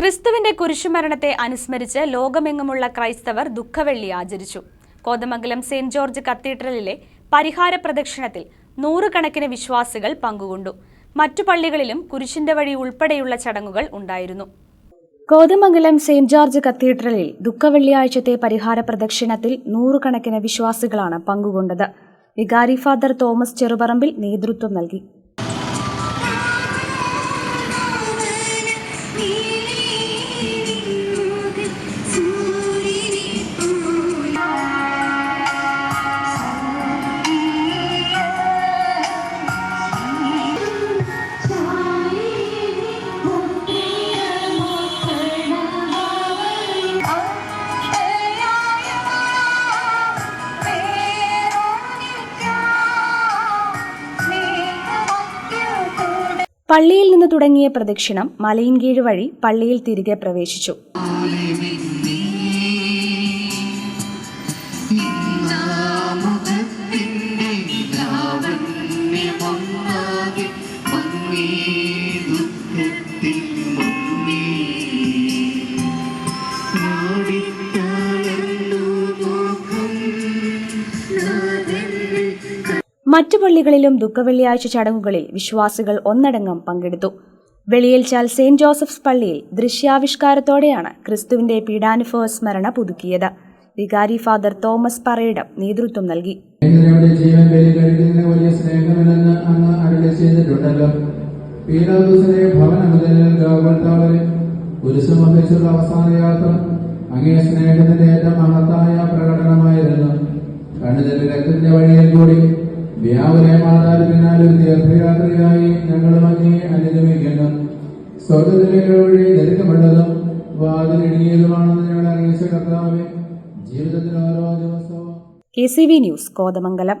ക്രിസ്തുവിന്റെ കുരിശുമരണത്തെ അനുസ്മരിച്ച് ലോകമെങ്ങുമുള്ള ക്രൈസ്തവർ ദുഃഖവെള്ളി ആചരിച്ചു. കോതമംഗലം സെന്റ് ജോർജ് കത്തീഡ്രലിലെ പരിഹാര പ്രദക്ഷിണത്തിൽ നൂറുകണക്കിന് വിശ്വാസികൾ പങ്കുകൊണ്ടു. മറ്റു പള്ളികളിലും കുരിശിന്റെ വഴി ഉൾപ്പെടെയുള്ള ചടങ്ങുകൾ ഉണ്ടായിരുന്നു. കോതമംഗലം സെന്റ് ജോർജ് കത്തീഡ്രലിൽ ദുഃഖവെള്ളിയാഴ്ചത്തെ പരിഹാര പ്രദക്ഷിണത്തിൽ നൂറുകണക്കിന് വിശ്വാസികളാണ് പങ്കുകൊണ്ടത്. വികാരി ഫാദർ തോമസ് ചെറുപറമ്പിൽ നേതൃത്വം നൽകി. പള്ളിയിൽ നിന്ന് തുടങ്ങിയ പ്രദക്ഷിണം മലയിൻകീഴ് വഴി പള്ളിയിൽ തിരികെ പ്രവേശിച്ചു. മറ്റു പള്ളികളിലും ദുഃഖവെള്ളിയാഴ്ച ചടങ്ങുകളിൽ വിശ്വാസികൾ ഒന്നടങ്കം പങ്കെടുത്തു. വെളിയൽച്ചാൽ സെയിന്റ് ജോസഫ്സ് പള്ളിയിൽ ദൃശ്യാവിഷ്കാരത്തോടെയാണ് ക്രിസ്തുവിന്റെ പീഡാനുഭവ സ്മരണ പുതുക്കിയത്. വികാരി ഫാദർ തോമസ് പറയിടം നേതൃത്വം നൽകി. ഒരു അവസാന യാത്ര അങ്ങേ സ്നേഹത്തിന്റെ ഏറ്റവും മഹത്തായ വ്യാപുരെ മാതാവിന് തീർത്ഥയാത്രയായി ഞങ്ങളും അങ്ങേ അനുഗമിക്കുന്നു. സ്വർഗത്തിലേക്ക് വഴി ദരിദ്രമുള്ളതും വാതിലിടുങ്ങിയതുമാണെന്ന് ഞങ്ങൾ അറിയിച്ച കർത്താവെ ജീവിതത്തിൽ ഓരോ ദിവസവും K C V news Kothamangalam.